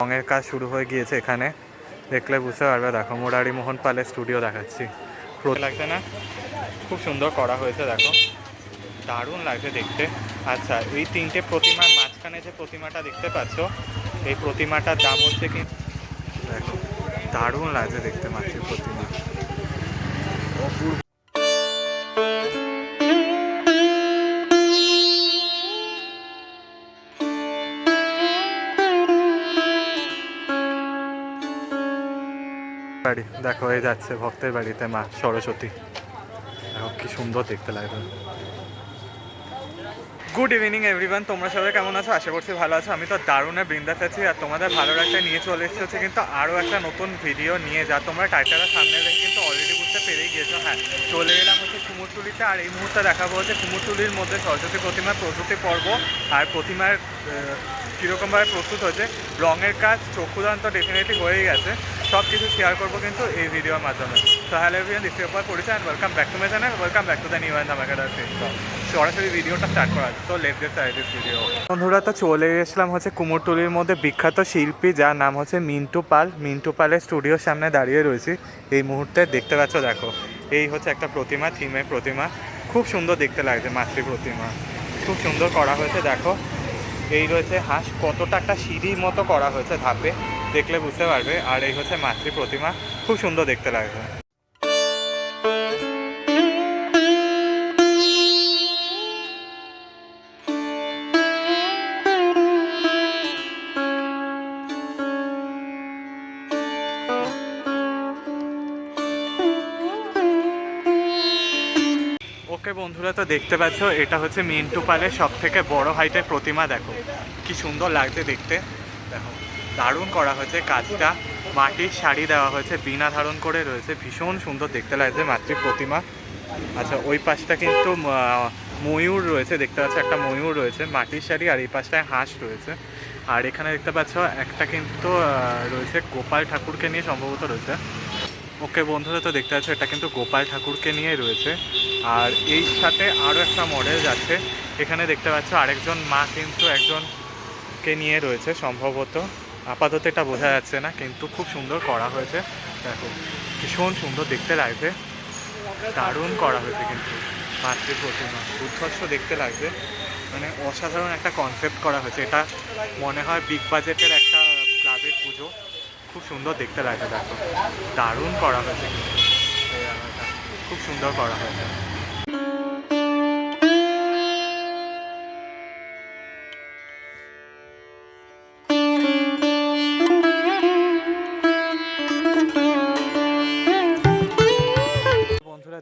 রঙের কাজ শুরু হয়ে গিয়েছে এখানে। দেখলে বুঝতে পারবে, দেখো, মোরারি মোহন পালের স্টুডিও দেখাচ্ছি। লাগছে না? খুব সুন্দর করা হয়েছে, দেখো। দারুণ লাগছে দেখতে। আচ্ছা এই তিনটে প্রতিমার মাঝখানে যে প্রতিমাটা দেখতে পাচ্ছ, এই প্রতিমাটার দাম হচ্ছে কি? দেখো, দারুণ লাগছে দেখতে মাছের প্রতিমা। অপূর্ব বাড়ি। দেখো হয়ে যাচ্ছে ভক্তের বাড়িতে মা, সরস্বতী। দেখো, কি সুন্দর দেখতে লাগবে গুড ইভিনিং এভরিওয়ান তোমরা সবাই কেমন আছো? আশা করছি ভালো আছো। আমি তো দারুণে বৃন্দাস আছি। আর তোমাদের ভালো একটা নিয়ে চলে এসেছি কিন্তু আরও একটা নতুন ভিডিও নিয়ে, যা তোমরা টাইটেলের সামনে দেখে কিন্তু অলরেডি বুঝতে পেরেই গিয়েছো। হ্যাঁ চলে এলাম হচ্ছে কুমোরটুলিতে। আর এই মুহূর্তে দেখাবো হচ্ছে কুমোরটুলির মধ্যে সরস্বতী প্রতিমার প্রস্তুতি পর্ব। আর প্রতিমার কীরকমভাবে প্রস্তুত হয়েছে, রঙের কাজ চক্ষুদান তো ডেফিনেটলি হয়েই গেছে। সব কিছু শেয়ার করব কিন্তু এই ভিডিওর মাধ্যমে। তো হ্যালো এভরিয়ান দিস ইউর পরিচয় and welcome back to my channel welcome back to the new and Facebook সরাসরি ভিডিওটা স্টার্ট করা তো let get start this video বন্ধুরা, তো চলে এসলাম হচ্ছে কুমোরটুলির মধ্যে বিখ্যাত শিল্পী, যার নাম হচ্ছে মিন্টু পাল। মিন্টু পালের স্টুডিওর সামনে দাঁড়িয়ে রয়েছি। এই মুহূর্তে দেখতে পাচ্ছ, দেখো, এই হচ্ছে একটা প্রতিমা থিমের প্রতিমা। খুব সুন্দর দেখতে লাগছে, মাতৃ প্রতিমা। খুব সুন্দর করা হয়েছে, দেখো। এই রয়েছে হাঁস, কতটা একটা সিঁড়ির মতো করা হয়েছে ধাপে, দেখলে বুঝতে পারবে। আর এই হচ্ছে মাতৃ প্রতিমা, খুব সুন্দর দেখতে লাগবে ওকে বন্ধুরা তো দেখতে পাচ্ছ, এটা হচ্ছে মিন্টু পালের সব থেকে বড় হাইটের প্রতিমা, দেখো। কি সুন্দর লাগছে দেখতে। দেখো, দারুণ করা হয়েছে কাজটা। মাটির শাড়ি দেওয়া হয়েছে বিনা ধারণ করে রয়েছে। ভীষণ সুন্দর দেখতে লাগছে মাতৃ প্রতিমা। আচ্ছা ওই পাশটা কিন্তু ময়ূর রয়েছে, দেখতে পাচ্ছ একটা ময়ূর রয়েছে মাটির শাড়ি আর এই পাশটায় হাঁস রয়েছে। আর এখানে দেখতে পাচ্ছ একটা কিন্তু রয়েছে গোপাল ঠাকুরকে নিয়ে সম্ভবত রয়েছে। ওকে বন্ধুরা তো দেখতে পাচ্ছ, এটা কিন্তু গোপাল ঠাকুরকে নিয়ে রয়েছে। আর এই সাথে আরও একটা মডেল যাচ্ছে। এখানে দেখতে পাচ্ছ, আরেকজন মা কিন্তু একজনকে নিয়ে রয়েছে সম্ভবত। আপাতত এটা বোঝা যাচ্ছে না, কিন্তু খুব সুন্দর করা হয়েছে। দেখো, ভীষণ সুন্দর দেখতে লাগছে। দারুণ করা হয়েছে কিন্তু। মাতৃ প্রতিমা উদ্ধর্ষ দেখতে লাগছে। মানে অসাধারণ একটা কনসেপ্ট করা হয়েছে। এটা মনে হয় বিগ বাজেটের একটা ক্লাবের পুজো। খুব সুন্দর দেখতে লাগছে, দেখো। দারুণ করা হয়েছে খুব সুন্দর করা হয়েছে।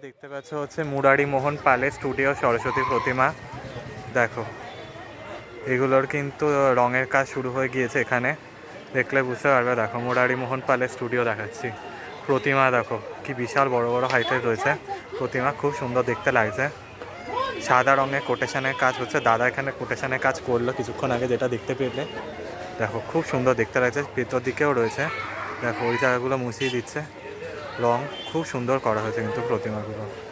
দেখতে পাচ্ছ হচ্ছে মুরারি মোহন পালের স্টুডিও সরস্বতী প্রতিমা। দেখো, এগুলোর কিন্তু রঙের কাজ শুরু হয়ে গিয়েছে এখানে। দেখলে বুঝতে পারবে। দেখো মুরারি মোহন পালের স্টুডিও দেখাচ্ছি। প্রতিমা দেখো, কি বিশাল বড় বড় হাইটের রয়েছে। প্রতিমা খুব সুন্দর দেখতে লাগছে। সাদা রঙের কোটেশনের কাজ হচ্ছে। দাদা এখানে কোটেশনের কাজ করল কিছুক্ষণ আগে, যেটা দেখতে পেলে। দেখো, খুব সুন্দর দেখতে লাগছে। ভেতর দিকেও রয়েছে। দেখো, ওই জায়গাগুলো মুছিয়ে দিচ্ছে। রং খুব সুন্দর করা হয়েছে কিন্তু প্রতিমাগুলো।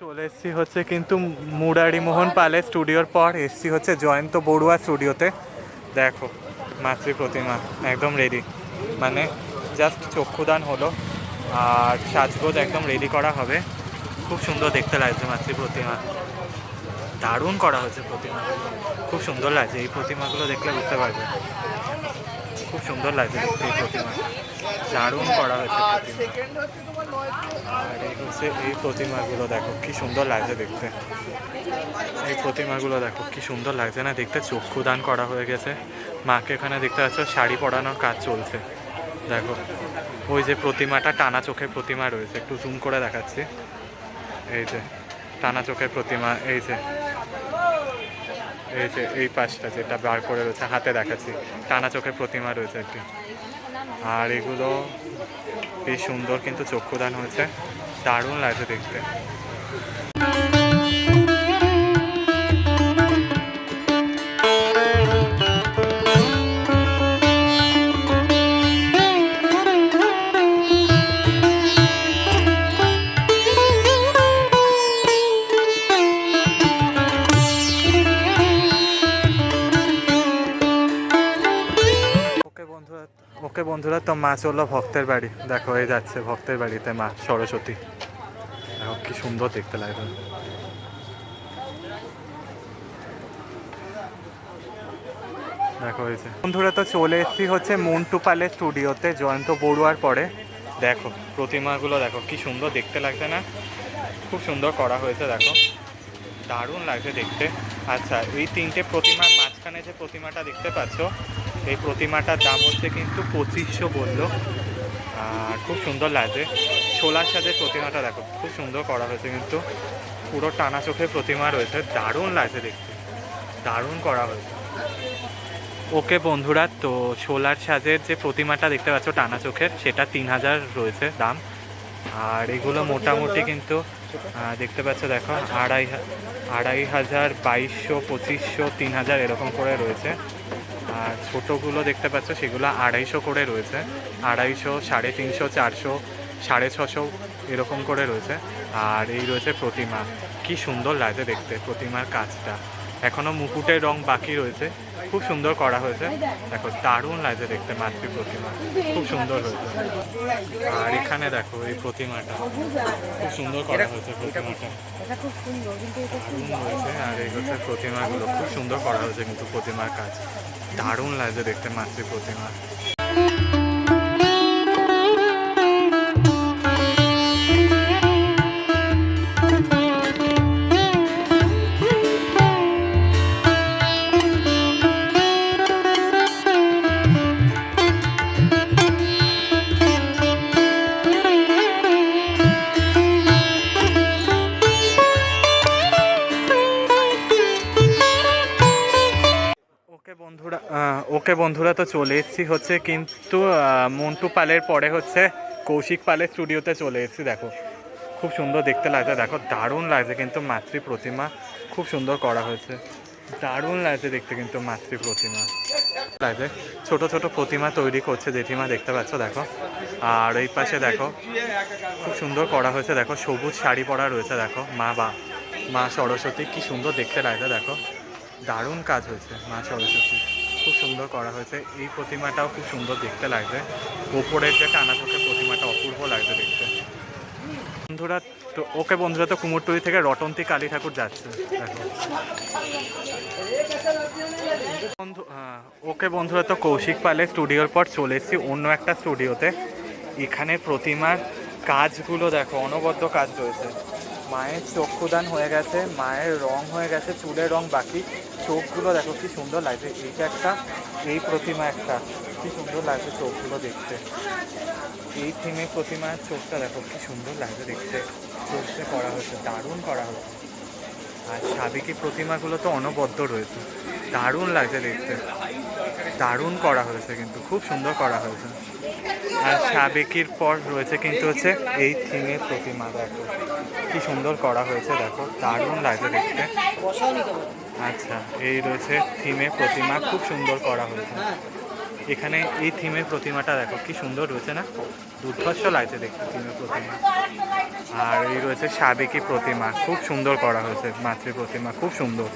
চলে এসেছি হচ্ছে কিন্তু মুরারি মোহন পালের স্টুডিওর পর এসছি হচ্ছে জয়ন্ত বড়ুয়া স্টুডিওতে দেখো, মাতৃ প্রতিমা, একদম রেডি মানে জাস্ট চক্ষুদান হলো আর সাজগোজ একদম রেডি করা হবে। খুব সুন্দর দেখতে লাগছে মাতৃ প্রতিমা। দারুণ করা হয়েছে প্রতিমাগুলো খুব সুন্দর লাগছে, এই প্রতিমাগুলো দেখলে বুঝতে পারবে। খুব সুন্দর লাগছে দেখতে এই প্রতিমা। দারুণ করা হয়েছে প্রতিমা। আর এই হচ্ছে এই প্রতিমাগুলো দেখো, কি সুন্দর লাগছে দেখতে। এই প্রতিমাগুলো দেখো, কি সুন্দর লাগছে না দেখতে। চক্ষুদান করা হয়ে গেছে। মাকে এখানে দেখতে পাচ্ছ, শাড়ি পরানোর কাজ চলছে। দেখো, ওই যে প্রতিমাটা টানা চোখের প্রতিমা রয়েছে। একটু জুম করে দেখাচ্ছি। এই যে, টানা চোখের প্রতিমা, এই যে। এই যে, এই পাশটা যেটা বার করে রয়েছে, হাতে দেখাচ্ছি। টানা চোখের প্রতিমা রয়েছে একটি। আর এগুলো বেশ সুন্দর কিন্তু চক্ষুদান হয়েছে। দারুণ লাগছে দেখতে। বন্ধুরা, তো মা চলল ভক্তের বাড়ি। দেখো হয়ে যাচ্ছে ভক্তের বাড়িতে মা সরস্বতী। দেখো, কি সুন্দর দেখতে লাগবে দেখো হয়েছে বন্ধুরা, তো চলে এসেছি হচ্ছে মন্টু পালের স্টুডিওতে, জয়ন্ত বড়ুয়ার পরে। দেখো, প্রতিমাগুলো দেখো, কি সুন্দর দেখতে লাগছে না? খুব সুন্দর করা হয়েছে, দেখো। দারুণ লাগছে দেখতে। আচ্ছা এই তিনটে প্রতিমার মাঝখানে যে প্রতিমাটা দেখতে পাচ্ছ এই প্রতিমাটার দাম হচ্ছে কিন্তু পঁচিশশো বলল। আর খুব সুন্দর লাগছে। ছোলার সাথে প্রতিমাটা দেখো, খুব সুন্দর করা হয়েছে কিন্তু। পুরো টানা চোখের প্রতিমা রয়েছে, দারুণ লাগছে দেখতে। দারুণ করা হয়েছে। ওকে বন্ধুরা, তো সোলার সাজের যে প্রতিমাটা দেখতে পাচ্ছ টানা চোখের সেটা তিন হাজার রয়েছে দাম। আর এগুলো মোটামুটি কিন্তু দেখতে পাচ্ছ দেখো, আড়াই আড়াই হাজার বাইশশো, পঁচিশশো, তিন হাজার এরকম করে রয়েছে। আর ছোটোগুলো দেখতে পাচ্ছ সেগুলো আড়াইশো করে রয়েছে। আড়াইশো সাড়ে তিনশো চারশো সাড়ে ছশো এরকম করে রয়েছে। আর এই রয়েছে প্রতিমা। কি সুন্দর লাগে দেখতে প্রতিমার কাজটা। এখনও মুকুটের রং বাকি রয়েছে। খুব সুন্দর করা হয়েছে। দেখো দারুণ লাগছে দেখতে মাতৃ প্রতিমা। খুব সুন্দর হয়েছে। আর এখানে দেখো এই প্রতিমাটা। খুব সুন্দর করা হয়েছে প্রতিমাটা। দারুণ রয়েছে আর এই হচ্ছে প্রতিমাগুলো। খুব সুন্দর করা হয়েছে কিন্তু প্রতিমার কাজ। দারুণ লাগছে দেখতে মাতৃ প্রতিমা। ওকে বন্ধুরা, তো চলে এসেছি হচ্ছে কিন্তু মন্টু পালের পরে হচ্ছে কৌশিক পালের স্টুডিওতে চলে এসেছি, দেখো। খুব সুন্দর দেখতে লাগছে, দেখো, দারুণ লাগছে কিন্তু মাতৃ প্রতিমা, খুব সুন্দর করা হয়েছে। দারুণ লাগছে দেখতে কিন্তু মাতৃ প্রতিমা। লাগছে, ছোট ছোট প্রতিমা তৈরি করছে জেঠিমা, দেখতে পাচ্ছ, দেখো। আর এই পাশে দেখো, খুব সুন্দর করা হয়েছে, দেখো, সবুজ শাড়ি পরা রয়েছে, দেখো, মা বা, মা সরস্বতী, কি সুন্দর দেখতে লাগছে, দেখো। দারুণ কাজ হয়েছে মা সরস্বতী। খুব সুন্দর করা হয়েছে। এই প্রতিমাটাও খুব সুন্দর দেখতে লাগছে। ওপরের যে টানা চোখের প্রতিমাটা অপূর্ব লাগছে দেখতে। বন্ধুরা, তো ওকে বন্ধুরা, তো কুমোরটুলি থেকে রটন্তী কালী ঠাকুর যাচ্ছে। বন্ধু ওকে বন্ধুরা, তো কৌশিক পালের স্টুডিওর পর চলে এসেছি অন্য একটা স্টুডিওতে। এখানে প্রতিমার কাজগুলো দেখো, অনবদ্য কাজ রয়েছে মায়ের চক্ষুদান হয়ে গেছে, মায়ের রং হয়ে গেছে, চুলের রং বাকি। চোখগুলো দেখো, কি সুন্দর লাগছে। এইটা একটা, এই প্রতিমা একটা। কি সুন্দর লাগছে চোখগুলো দেখতে। এই থিমে প্রতিমার চোখটা দেখো, কি সুন্দর লাগছে দেখতে। চোখে করা হয়েছে, দারুণ করা হয়েছে। আর সাবেকি প্রতিমাগুলো তো অনবদ্য রয়েছে। দারুণ লাগছে দেখতে। দারুণ করা হয়েছে কিন্তু, খুব সুন্দর করা হয়েছে। আর সাবেকির পর রয়েছে কিন্তু হচ্ছে, এই থিমের প্রতিমা দেখো। কি সুন্দর করা হয়েছে দেখো, দারুণ লাগছে দেখতে। আচ্ছা এই রয়েছে থিমে প্রতিমা, খুব সুন্দর করা হয়েছে। এখানে এই থিমের প্রতিমাটা দেখো, কি সুন্দর রয়েছে না? দুর্ধর্ষ লাগছে দেখতে থিমের প্রতিমা। আর এই রয়েছে সাবেকি প্রতিমা, খুব সুন্দর করা হয়েছে, মাতৃ প্রতিমা, খুব সুন্দর।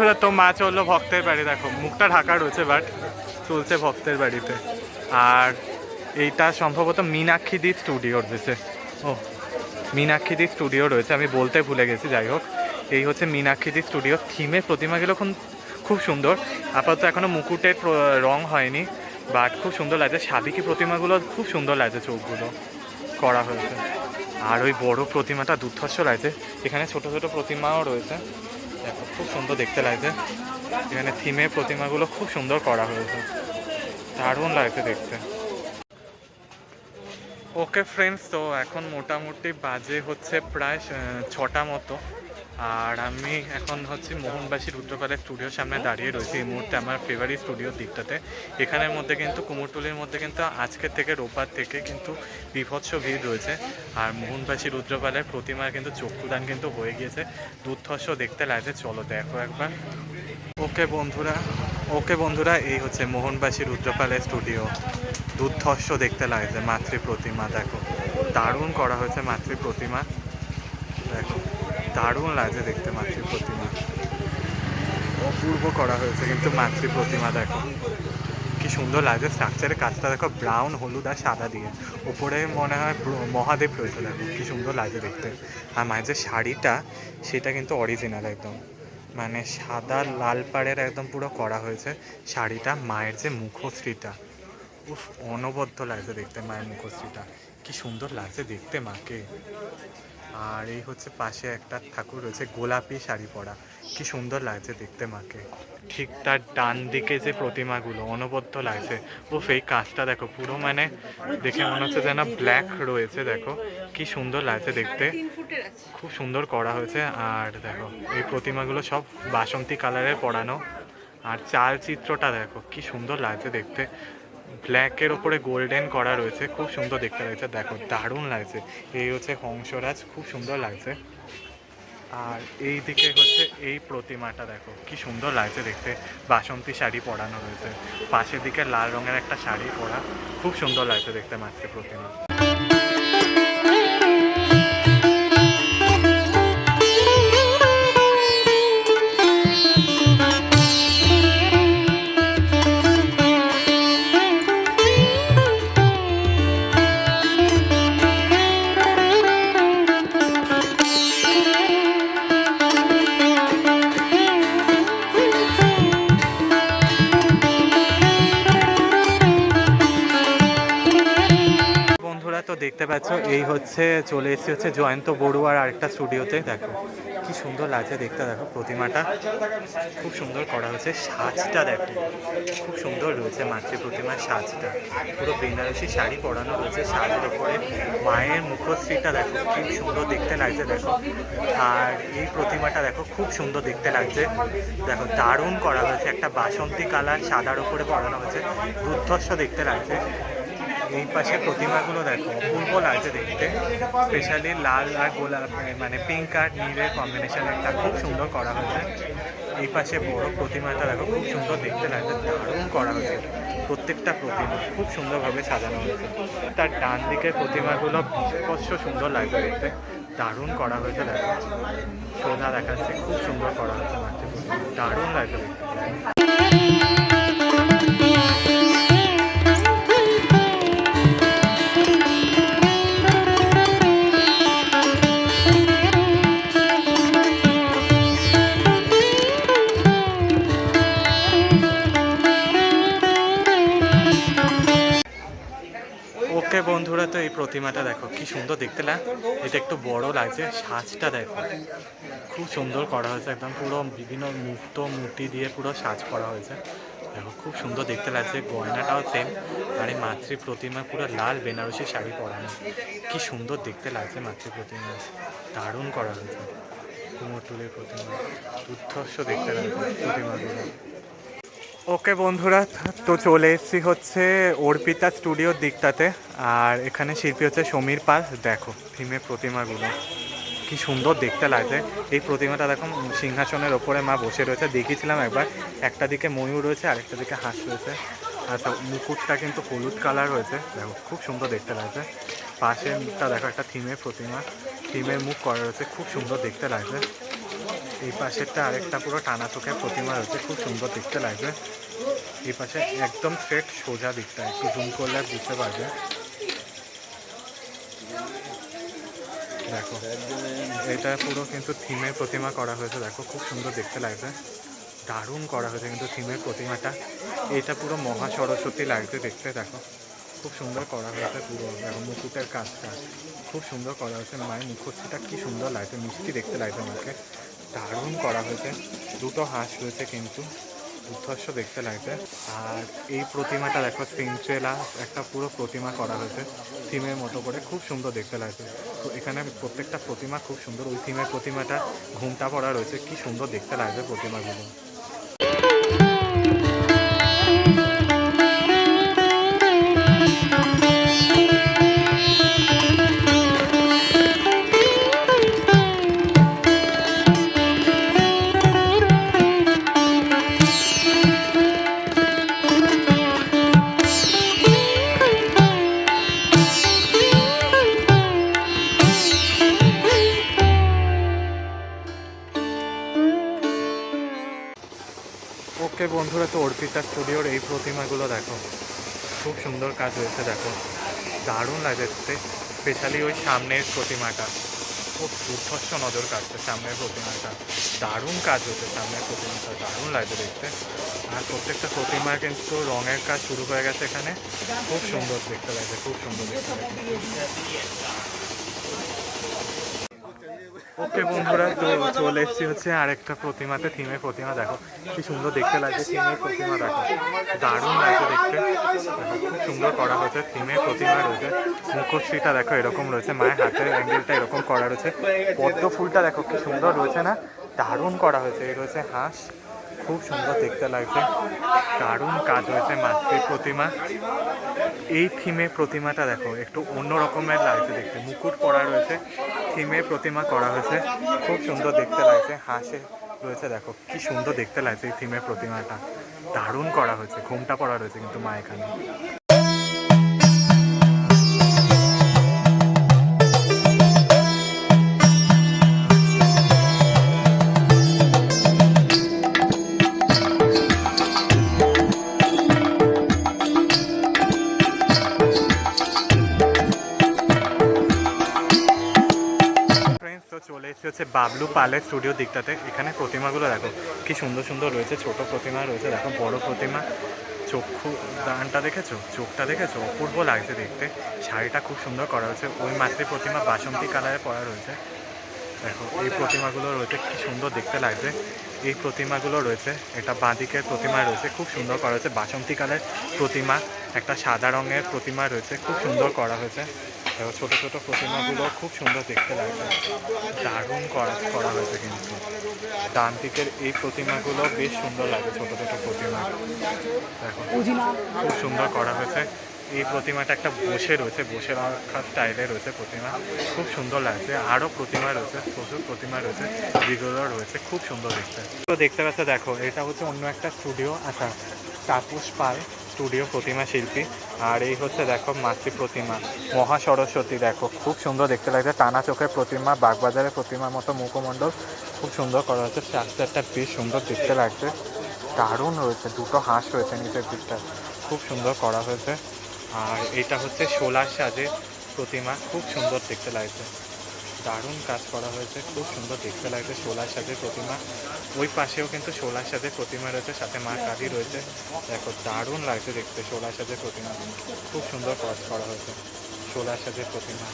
বন্ধুরা, তো মা চলল ভক্তের বাড়ি। দেখো, মুখটা ঢাকা রয়েছে বাট চলছে ভক্তের বাড়িতে। আর এইটা সম্ভবত মীনাক্ষীদি স্টুডিও রয়েছে ও মীনাক্ষীদি স্টুডিও রয়েছে, আমি বলতে ভুলে গেছি, যাই হোক। এই হচ্ছে মীনাক্ষীদি স্টুডিও থিমের প্রতিমাগুলো খুব খুব সুন্দর। আপাতত এখনও মুকুটের রং হয়নি বাট খুব সুন্দর লাগছে। সাবিকি প্রতিমাগুলো খুব সুন্দর লাগছে চোখগুলো, করা হয়েছে। আর ওই বড় প্রতিমাটা দুর্ধর্ষ লাগছে। এখানে ছোট ছোট প্রতিমাও রয়েছে। দেখো, খুব সুন্দর দেখতে লাগছে। এখানে থিমের প্রতিমাগুলো খুব সুন্দর করা হয়েছে। দারুণ লাগছে দেখতে। ওকে ফ্রেন্ডস তো এখন মোটামুটি বাজে হচ্ছে প্রায় ছটা মতো। আর আমি এখন হচ্ছে মোহনবাসী রুদ্রপালের স্টুডিওর সামনে দাঁড়িয়ে রয়েছি। এই মুহূর্তে আমার ফেভারিট স্টুডিওর দিকটাতে। এখানের মধ্যে কিন্তু কুমোরটুলির মধ্যে কিন্তু আজকের থেকে রোববার থেকে কিন্তু বিভৎস ভিড় রয়েছে। আর মোহনবাসী রুদ্রপালের প্রতিমার কিন্তু চক্ষুদান কিন্তু হয়ে গিয়েছে। দুর্ধর্ষ দেখতে লাগছে। চলো দেখো একবার। ওকে বন্ধুরা ওকে বন্ধুরা, এই হচ্ছে মোহনবাসী রুদ্রপালের স্টুডিও দুর্ধর্ষ দেখতে লাগছে মাতৃ প্রতিমা, দেখো। দারুণ করা হয়েছে মাতৃ প্রতিমা। দেখো। দারুণ লাগছে দেখতে মাতৃ প্রতিমা অপূর্ব করা হয়েছে কিন্তু মাতৃ প্রতিমা দেখো। কি সুন্দর লাগছে স্ট্রাকচারের কাজটা, দেখো ব্রাউন হলুদ আর সাদা দিয়ে। উপরে মনে হয় মহাদেব রয়েছে, দেখো, কি সুন্দর লাগছে দেখতে। আর মায়ের যে শাড়িটা, সেটা কিন্তু অরিজিনাল একদম। মানে সাদা লাল পাড়ের একদম পুরো করা হয়েছে শাড়িটা, মায়ের যে মুখশ্রীটা। উফ, অনবদ্য লাগছে দেখতে মায়ের মুখশ্রীটা। কি সুন্দর লাগছে দেখতে মাকে। আর এই হচ্ছে পাশে একটা ঠাকুর রয়েছে গোলাপি শাড়ি পরা। কি সুন্দর লাগছে দেখতে মাকে। ঠিক তার ডান দিকে যে প্রতিমাগুলো অনবদ্য লাগছে। ও সেই কাজটা দেখো পুরো মানে দেখে মনে হচ্ছে যেন ব্ল্যাক রয়েছে দেখো। কি সুন্দর লাগছে দেখতে। খুব সুন্দর করা হয়েছে। আর দেখো এই প্রতিমাগুলো সব বাসন্তী কালারের পরানো। আর চাল চিত্রটা দেখো কি সুন্দর লাগছে দেখতে। ব্ল্যাকের ওপরে গোল্ডেন করা রয়েছে, খুব সুন্দর দেখতে লাগছে, দেখো, দারুণ লাগছে। এই হচ্ছে হংসরাজ, খুব সুন্দর লাগছে। আর এই দিকে হচ্ছে এই প্রতিমাটা, দেখো, কি সুন্দর লাগছে দেখতে। বাসন্তী শাড়ি পরানো রয়েছে। পাশের দিকে লাল রঙের একটা শাড়ি পরা, খুব সুন্দর লাগছে দেখতে মাতৃ প্রতিমা। হচ্ছে, চলে এসেছে হচ্ছে জয়ন্ত বড়ুয়ার আরেকটা স্টুডিওতে। দেখো, কি সুন্দর লাগছে দেখতে, দেখো প্রতিমাটা। খুব সুন্দর করা হয়েছে, সাজটা দেখো। খুব সুন্দর রয়েছে মাতৃ প্রতিমার সাজটা। পুরো বেনারসি শাড়ি পরানো রয়েছে সাজের ওপরে। মায়ের মুখশ্রীটা দেখো, কি সুন্দর দেখতে লাগছে, দেখো। আর এই প্রতিমাটা দেখো, খুব সুন্দর দেখতে লাগছে। দেখো, দারুণ করা হয়েছে, একটা বাসন্তী কালার সাদার ওপরে পরানো হয়েছে। দুর্ধর্ষ দেখতে লাগছে। এই পাশে প্রতিমাগুলো দেখো, অপূর্ব লাগছে দেখতে। স্পেশালি লাল আর গোলাপ মানে পিঙ্ক আর নীলের কম্বিনেশন একটা খুব সুন্দর করা হয়েছে। এই পাশে বড় প্রতিমাটা দেখো, খুব সুন্দর দেখতে লাগছে, দারুণ করা হয়েছে। প্রত্যেকটা প্রতিমা খুব সুন্দরভাবে সাজানো হয়েছে। তার ডান দিকের প্রতিমাগুলো বিস্পষ্ট সুন্দর লাগছে দেখতে। দারুণ করা হয়েছে দেখো সোজা দেখাচ্ছে, খুব সুন্দর করা হয়েছে দারুণ লাগছে প্রতিমাটা দেখো, কি সুন্দর দেখতে না এটা একটু বড় লাগছে, সাজটা দেখো। খুব সুন্দর করা হয়েছে, একদম পুরো বিভিন্ন মুক্ত মূর্তি দিয়ে পুরো সাজ করা হয়েছে। দেখো, খুব সুন্দর দেখতে লাগছে, গয়নাটাও সেম আর এই মাতৃ প্রতিমা পুরো লাল বেনারসি শাড়ি পরানো। কি সুন্দর দেখতে লাগছে মাতৃ প্রতিমা, দারুণ করা হয়েছে। কুমোরটুলির প্রতিমা দুর্ধর্ষ দেখতে লাগছে প্রতিমাগুলো। ওকে বন্ধুরা, তো চলে এসেছি হচ্ছে অর্পিতা স্টুডিওর দিকটাতে, আর এখানে শিল্পী হচ্ছে সমীর পাল। দেখো থিমের প্রতিমাগুলো, কি সুন্দর দেখতে লাগছে। এই প্রতিমাটা দেখো, সিংহাসনের ওপরে মা বসে রয়েছে। দেখিয়েছিলাম একবার, একটা দিকে ময়ূর রয়েছে, আরেকটা দিকে হাঁস রয়েছে। আচ্ছা মুকুটটা কিন্তু হলুদ কালার রয়েছে। দেখো, খুব সুন্দর দেখতে লাগছে। পাশেরটা দেখো, একটা থিমের প্রতিমা। থিমের মুখ করা রয়েছে, খুব সুন্দর দেখতে লাগছে। এই পাশেরটা আরেকটা পুরো টানা চোখের প্রতিমা রয়েছে, খুব সুন্দর দেখতে লাগবে। এই পাশে একদম স্ট্রেট সোজা দিকটা, একটু জুম করলে বুঝতে পারবে। দেখো, এটা পুরো কিন্তু থিমের প্রতিমা করা হয়েছে, দেখো, খুব সুন্দর দেখতে লাগবে। দারুণ করা হয়েছে কিন্তু থিমের প্রতিমাটা। এটা পুরো মহা সরস্বতী লাগছে দেখতে, দেখো। খুব সুন্দর করা হয়েছে পুরো, দেখো, মুকুটের কাজটা। খুব সুন্দর করা হয়েছে, মায়ের মুখশ্রীটা কি সুন্দর লাগছে, মিষ্টি দেখতে লাগছে আমাকে দারুণ করা হয়েছে। দুটো হাঁস রয়েছে কিন্তু। উদ্ধস্য দেখতে লাগছে। আর এই প্রতিমাটা দেখো সিনচেলা একটা পুরো প্রতিমা করা হয়েছে। থিমের মতো করে, খুব সুন্দর দেখতে লাগছে। তো এখানে প্রত্যেকটা প্রতিমা খুব সুন্দর। ওই থিমের প্রতিমাটা ঘুমটা পড়া রয়েছে। কি সুন্দর দেখতে লাগছে প্রতিমাগুলো। তো অর্পিতা স্টুডিওর এই প্রতিমাগুলো দেখো। খুব সুন্দর কাজ হয়েছে, দেখো। দারুণ লাগে দেখতে স্পেশালি ওই সামনের প্রতিমাটা। খুব দুর্ধর্ষ নজর কাটছে সামনের প্রতিমাটা। দারুণ কাজ হয়েছে সামনের প্রতিমাটা, দারুণ লাগছে দেখতে। আর প্রত্যেকটা প্রতিমা কিন্তু রঙের কাজ শুরু হয়ে গেছে এখানে। খুব সুন্দর দেখতে লাগছে, খুব সুন্দর দেখতে লাগছে। ওকে বন্ধুরা, তো চলে এসেছি হচ্ছে আরেকটা প্রতিমাতে থিমের প্রতিমা, দেখো, কি সুন্দর দেখতে লাগছে থিমের প্রতিমা, দেখো, দারুণ লাগছে দেখতে। খুব সুন্দর করা হয়েছে থিমের প্রতিমা রয়েছে, মুখশ্রীটা দেখো এরকম রয়েছে, মায়ের হাতের অ্যাঙ্গেলটা এরকম করা রয়েছে, পদ্ম ফুলটা দেখো, কি সুন্দর রয়েছে না? দারুণ করা হয়েছে, এই রয়েছে হাঁস, খুব সুন্দর দেখতে লাগছে, দারুণ কাজ হয়েছে মাতৃ প্রতিমা। এই থিমে প্রতিমাটা দেখো, একটু অন্য রকমের লাগছে দেখতে। মুকুট পরা রয়েছে থিমের প্রতিমা করা হয়েছে, খুব সুন্দর দেখতে লাগছে, হাসে রয়েছে, দেখো, কি সুন্দর দেখতে লাগছে এই থিমের প্রতিমাটা। দারুণ করা হয়েছে, ঘুমটা পড়া রয়েছে কিন্তু মা এখানে। এসেছি হচ্ছে বাবলু পালের স্টুডিও দিকটাতে। এখানে প্রতিমাগুলো দেখো, কি সুন্দর সুন্দর রয়েছে, ছোট প্রতিমা রয়েছে, দেখো বড় প্রতিমা, চক্ষু দানটা দেখেছ? চোখটা দেখেছ? অপূর্ব লাগছে দেখতে। শাড়িটা খুব সুন্দর করা হয়েছে, ওই মাতৃ প্রতিমা বাসন্তী কালারে পরা রয়েছে। দেখো, এই প্রতিমাগুলো রয়েছে, কি সুন্দর দেখতে লাগছে। এই প্রতিমাগুলো রয়েছে, এটা বাঁদিকের প্রতিমা রয়েছে, খুব সুন্দর করা হয়েছে। বাসন্তী কালের প্রতিমা, একটা সাদা রঙের প্রতিমা রয়েছে, খুব সুন্দর করা হয়েছে। দেখো ছোটো ছোটো প্রতিমাগুলো খুব সুন্দর দেখতে লাগছে। দারুণ করা করা হয়েছে কিন্তু। ডান দিকের এই প্রতিমাগুলো বেশ সুন্দর লাগে, ছোটো ছোটো প্রতিমা। দেখো, খুব সুন্দর করা হয়েছে। এই প্রতিমাটা একটা বসে রয়েছে, বসে রাখার স্টাইলে রয়েছে প্রতিমা। খুব সুন্দর লাগছে। আরও প্রতিমা রয়েছে, প্রচুর প্রতিমা রয়েছে, যেগুলো রয়েছে খুব সুন্দর দেখতে। তো দেখতে পাচ্ছ, দেখো, এটা হচ্ছে অন্য একটা স্টুডিও আচ্ছা তাপস পাল। স্টুডিও প্রতিমা শিল্পী। আর এই হচ্ছে দেখো মাতৃ প্রতিমা। মহা সরস্বতী, দেখো। খুব সুন্দর দেখতে লাগছে। টানা চোখের প্রতিমা, বাগবাজারের প্রতিমার মতো মুখমণ্ডল। খুব সুন্দর করা হয়েছে। স্ট্রাকচারটা বেশ সুন্দর দেখতে লাগছে। দারুণ রয়েছে দুটো হাঁস রয়েছে নিচের দিকটা খুব সুন্দর করা হয়েছে। আর এটা হচ্ছে সোলার সাজে প্রতিমা। খুব সুন্দর দেখতে লাগছে। দারুণ কাজ করা হয়েছে, খুব সুন্দর দেখতে লাগছে সোলার সাজে প্রতিমা। ওই পাশেও কিন্তু সোলার সাজে প্রতিমা রয়েছে, সাথে মা কালী রয়েছে। দেখো, দারুণ লাগছে দেখতে সোলার সাজে প্রতিমা। খুব সুন্দর কাজ করা হয়েছে সোলার সাজে প্রতিমা।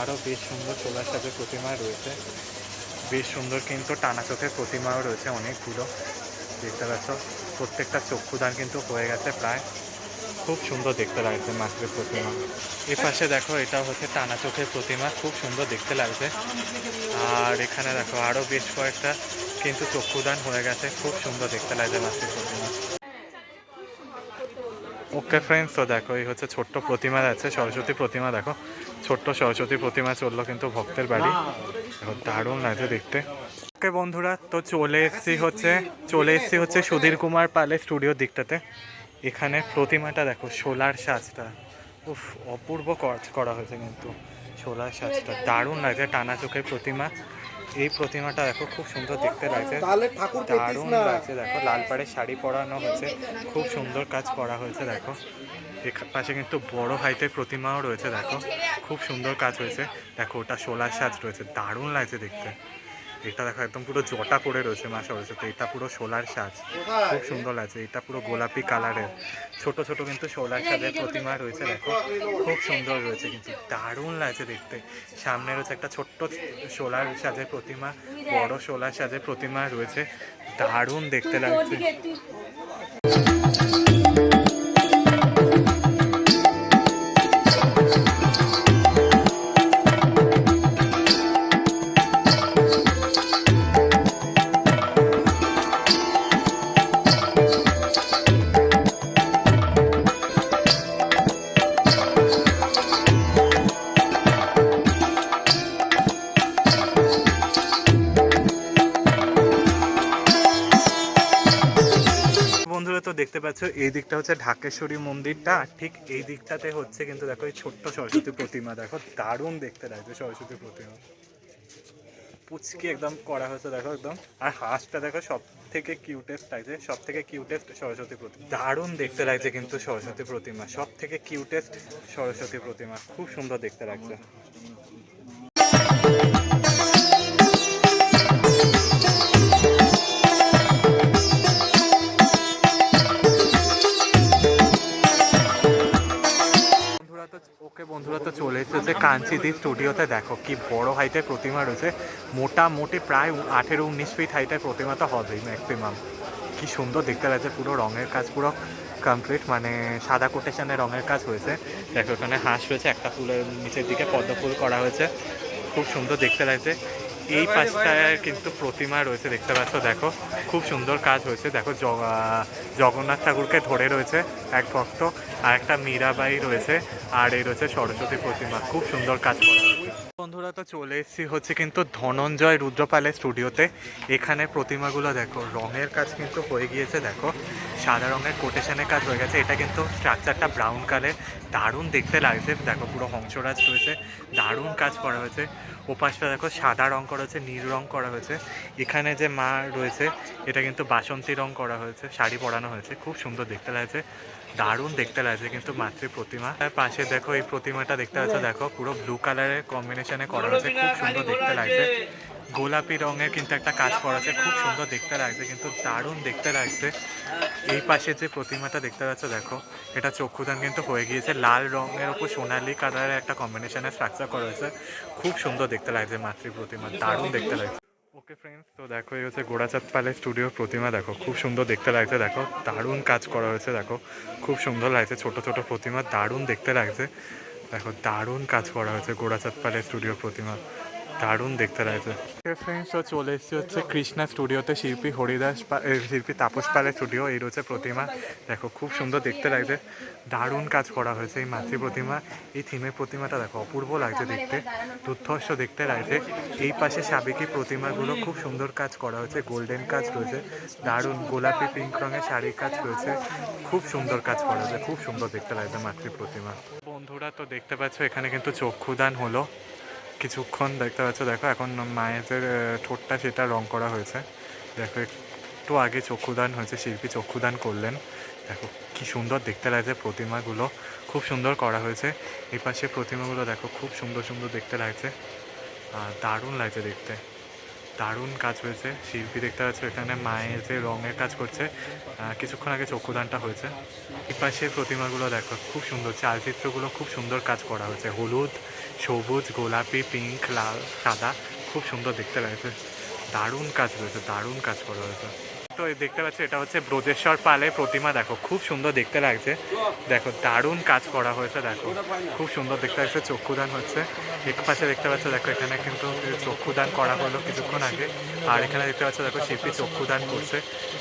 আরও বেশ সুন্দর সোলার সাজে প্রতিমা রয়েছে। বেশ সুন্দর কিন্তু টানা চোখের প্রতিমাও রয়েছে অনেকগুলো। দেখতে পাচ্ছ, প্রত্যেকটা চক্ষুদান কিন্তু হয়ে গেছে প্রায়। খুব সুন্দর দেখতে লাগছে মাতৃ প্রতিমা। এ পাশে দেখো এটা হচ্ছে টানা চোখের প্রতিমা, খুব সুন্দর দেখতে লাগছে। আর এখানে দেখো আরও বেশ কয়েকটা কিন্তু চক্ষুদান হয়ে গেছে, খুব সুন্দর দেখতে লাগছে মাতৃ প্রতিমা। ওকে ফ্রেন্ডস তো দেখো, এই হচ্ছে ছোট্ট প্রতিমা আছে, সরস্বতী প্রতিমা, দেখো। ছোট্ট সরস্বতী প্রতিমা চলল কিন্তু ভক্তের বাড়ি। দারুণ লাগছে দেখতে। ওকে বন্ধুরা, তো চলে এসেছি হচ্ছে, চলে এসেছি হচ্ছে সুধীর কুমার পালের স্টুডিওর দিকটাতে। এখানে প্রতিমাটা দেখো সোলার সাজটা। উফ অপূর্ব কাজ করা হয়েছে কিন্তু সোলার সাজটা। দারুণ লাগছে টানা চোখের প্রতিমা। এই প্রতিমাটা দেখো খুব সুন্দর দেখতে লাগছে। দারুণ লাগছে দেখো লাল পাড়ে শাড়ি পরানো হয়েছে। খুব সুন্দর কাজ করা হয়েছে দেখো। পাশে কিন্তু বড় হাইটের প্রতিমাও রয়েছে দেখো। খুব সুন্দর কাজ হয়েছে। দেখো ওটা সোলার সাজ রয়েছে দারুণ লাগছে দেখতে। এটা দেখো একদম পুরো জটা পড়ে রয়েছে মা সরস্বতী এটা পুরো সোলার সাজ খুব সুন্দর লাগছে, এটা পুরো গোলাপি কালারের। ছোট ছোট কিন্তু সোলার সাজের প্রতিমা রয়েছে, দেখো, খুব সুন্দর রয়েছে কিন্তু, দারুণ লাগছে দেখতে। সামনে রয়েছে একটা ছোট্ট সোলার সাজের প্রতিমা, বড় সোলার সাজের প্রতিমা রয়েছে, দারুণ দেখতে লাগছে। পাচ্ছ, এই দিকটা হচ্ছে ঢাকেশ্বরী মন্দিরটা ঠিক এই দিকটাতে হচ্ছে কিন্তু দেখো এই ছোট্ট সরস্বতী প্রতিমা, দেখো দারুণ দেখতে লাগছে সরস্বতী প্রতিমা। পুচকি একদম করা হয়েছে, দেখো একদম। আর হাঁসটা দেখো সব থেকে কিউটেস্ট লাগছে সব থেকে কিউটেস্ট সরস্বতী প্রতিমা। দারুণ দেখতে লাগছে কিন্তু সরস্বতী প্রতিমা সব থেকে কিউটেস্ট সরস্বতী প্রতিমা, খুব সুন্দর দেখতে লাগছে। কাঞ্চিদি স্টুডিওতে দেখো, কি বড় হাইটের প্রতিমা রয়েছে। মোটামুটি প্রায় আঠেরো উনিশ ফিট হাইটের প্রতিমা তো হবেই ম্যাক্সিমাম কি সুন্দর দেখতে লাগছে, পুরো রঙের কাজ, পুরো কমপ্লিট মানে সাদা কোটেশনের রঙের কাজ হয়েছে। দেখো, এখানে হাঁস রয়েছে, একটা ফুলের নিচের দিকে পদ্ম ফুল করা হয়েছে। খুব সুন্দর দেখতে লাগছে। এই পাশটায় কিন্তু প্রতিমা রয়েছে, দেখতে পাচ্ছ, দেখো। খুব সুন্দর কাজ হয়েছে, দেখো জগ- জগন্নাথ ঠাকুরকে ধরে রয়েছে এক ভক্ত, আর একটা মীরাবাই রয়েছে, আর এই রয়েছে সরস্বতী প্রতিমা। খুব সুন্দর কাজ করা হয়েছে। বন্ধুরা, তো চলে এসেছি হচ্ছে কিন্তু ধনঞ্জয় রুদ্রপালের স্টুডিওতে। এখানে প্রতিমাগুলো দেখো, রঙের কাজ কিন্তু হয়ে গিয়েছে, দেখো। সাদা রঙের কোটেশনের কাজ হয়ে গেছে। এটা কিন্তু স্ট্রাকচারটা ব্রাউন কালার দারুণ দেখতে লাগছে, দেখো পুরো হংসরাজ রয়েছে। দারুণ কাজ করা হয়েছে। ওপাশটা দেখো, সাদা রং করা হয়েছে, নীল রং করা হয়েছে। এখানে যে মা রয়েছে, এটা কিন্তু বাসন্তী রং করা হয়েছে, শাড়ি পরানো হয়েছে। খুব সুন্দর দেখতে লাগছে। দারুণ দেখতে লাগছে কিন্তু মাতৃ প্রতিমা। তার পাশে দেখো এই প্রতিমাটা দেখতে পাচ্ছ দেখো পুরো ব্লু কালারের কম্বিনেশনে করা হয়েছে খুব সুন্দর দেখতে লাগছে। গোলাপি রঙের কিন্তু একটা কাজ করা আছে খুব সুন্দর দেখতে লাগছে কিন্তু দারুণ দেখতে লাগছে। এই পাশে যে প্রতিমাটা দেখতে পাচ্ছ দেখো এটা চক্ষুদান কিন্তু হয়ে গিয়েছে। লাল রঙের ওপর সোনালি কালারের একটা কম্বিনেশনের স্ট্রাকচার করা হয়েছে। খুব সুন্দর দেখতে লাগছে মাতৃ প্রতিমা দারুণ দেখতে লাগছে। ওকে ফ্রেন্ডস তো দেখো, এই হচ্ছে গোড়াচাঁদ প্যালেস স্টুডিওর প্রতিমা, দেখো, খুব সুন্দর দেখতে লাগছে, দেখো, দারুণ কাজ করা হয়েছে, দেখো, খুব সুন্দর লাগছে, ছোট ছোট প্রতিমা, দারুণ দেখতে লাগছে, দেখো, দারুণ কাজ করা হয়েছে গোড়াচাঁদ প্যালেস স্টুডিও প্রতিমা। দারুণ দেখতে লাগছে। ফ্রেন্ডস চলে এসেছি হচ্ছে কৃষ্ণা স্টুডিওতে শিল্পী হরিদাস শিল্পী তাপস পালের স্টুডিও এই রয়েছে প্রতিমা। দেখো, খুব সুন্দর দেখতে লাগছে। দারুণ কাজ করা হয়েছে এই মাতৃ প্রতিমা। এই থিমের প্রতিমাটা দেখো, অপূর্ব লাগছে দেখতে। দুর্ধর্ষ দেখতে লাগছে। এই পাশে সাবেকি প্রতিমাগুলো খুব সুন্দর কাজ করা হয়েছে। গোল্ডেন কাজ রয়েছে। দারুণ গোলাপি পিঙ্ক রঙের শাড়ির কাজ রয়েছে। খুব সুন্দর কাজ করা হয়েছে। খুব সুন্দর দেখতে লাগছে মাতৃ প্রতিমা। বন্ধুরা, তো দেখতে পাচ্ছ, এখানে কিন্তু চক্ষুদান হলো। কিছুক্ষণ দেখতে পাচ্ছ, দেখো এখন মায়ের যে ঠোঁটটা সেটা রং করা হয়েছে। দেখো, একটু আগে চক্ষুদান হয়েছে, শিল্পী চক্ষুদান করলেন। দেখো, কি সুন্দর দেখতে লাগছে প্রতিমাগুলো। খুব সুন্দর করা হয়েছে। এই পাশে প্রতিমাগুলো দেখো, খুব সুন্দর সুন্দর দেখতে লাগছে। আর দারুণ লাগছে দেখতে। দারুণ কাজ হয়েছে। শিল্পী দেখতে পাচ্ছ, এখানে মায়ের যে রঙের কাজ করছে। কিছুক্ষণ আগে চক্ষুদানটা হয়েছে। এই পাশের প্রতিমাগুলো দেখো, খুব সুন্দর। চালচিত্রগুলো খুব সুন্দর কাজ করা হয়েছে। হলুদ সবুজ, গোলাপি পিঙ্ক লাল, সাদা, খুব সুন্দর দেখতে লাগছে। দারুণ কাজ রয়েছে দারুণ কাজ করা হয়েছে। তো এই দেখতে পাচ্ছ, এটা হচ্ছে ব্রজেশ্বর পালে প্রতিমা, দেখো, খুব সুন্দর দেখতে লাগছে। দেখো, দারুণ কাজ করা হয়েছে, দেখো, খুব সুন্দর দেখতে লাগছে, চক্ষুদান হচ্ছে। এক পাশে দেখতে পাচ্ছ, দেখো, এখানে কিন্তু চক্ষুদান করা হলো কিছুক্ষণ আগে। আর এখানে দেখতে পাচ্ছ, দেখো, শিল্পী চক্ষুদান করছে।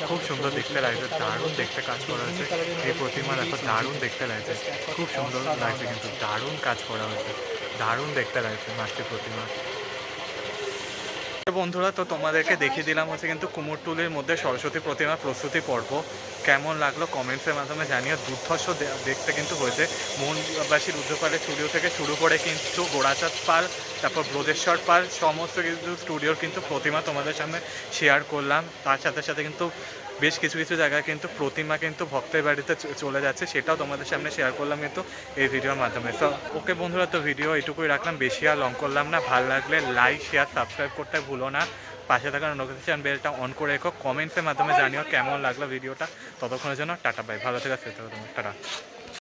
খুব সুন্দর দেখতে লাগছে, দারুণ দেখতে কাজ করা হয়েছে। এই প্রতিমা, দেখো, দারুণ দেখতে লাগছে। খুব সুন্দর লাগছে কিন্তু, দারুণ কাজ করা হয়েছে। দারুণ দেখতে লাগছে মাতৃ প্রতিমা। বন্ধুরা, তো তোমাদেরকে দেখিয়ে দিলাম হচ্ছে কিন্তু কুমোরটুলির মধ্যে সরস্বতী প্রতিমা প্রস্তুতি পর্ব। কেমন লাগল কমেন্টসের মাধ্যমে জানিও। দুর্ধর্ষ দেখতে কিন্তু হয়েছে মোহনবাসী রুদ্রপালের স্টুডিও থেকে শুরু করে কিন্তু গোড়াচাঁদ পাল, তারপর ব্রজেশ্বর পাল, সমস্ত কিছু স্টুডিওর কিন্তু প্রতিমা তোমাদের সামনে শেয়ার করলাম। তার সাথে সাথে কিন্তু বেশ কিছু কিছু জায়গায় কিন্তু প্রতিমা কিন্তু ভক্তের বাড়িতে চলে যাচ্ছে, সেটাও তোমাদের সামনে শেয়ার করলাম কিন্তু এই ভিডিওর মাধ্যমে। তো ওকে বন্ধুরা, তো ভিডিও এটুকুই রাখলাম, বেশি আর লং করলাম না। ভালো লাগলে লাইক শেয়ার সাবস্ক্রাইব করতে ভুলো না। পাশে থাকা নোটিফিকেশান বেলটা অন করে রেখো। কমেন্টসের মাধ্যমে জানিও কেমন লাগল ভিডিওটা ততক্ষণের জন্য টাটা বাই ভালো থেকে টাটা।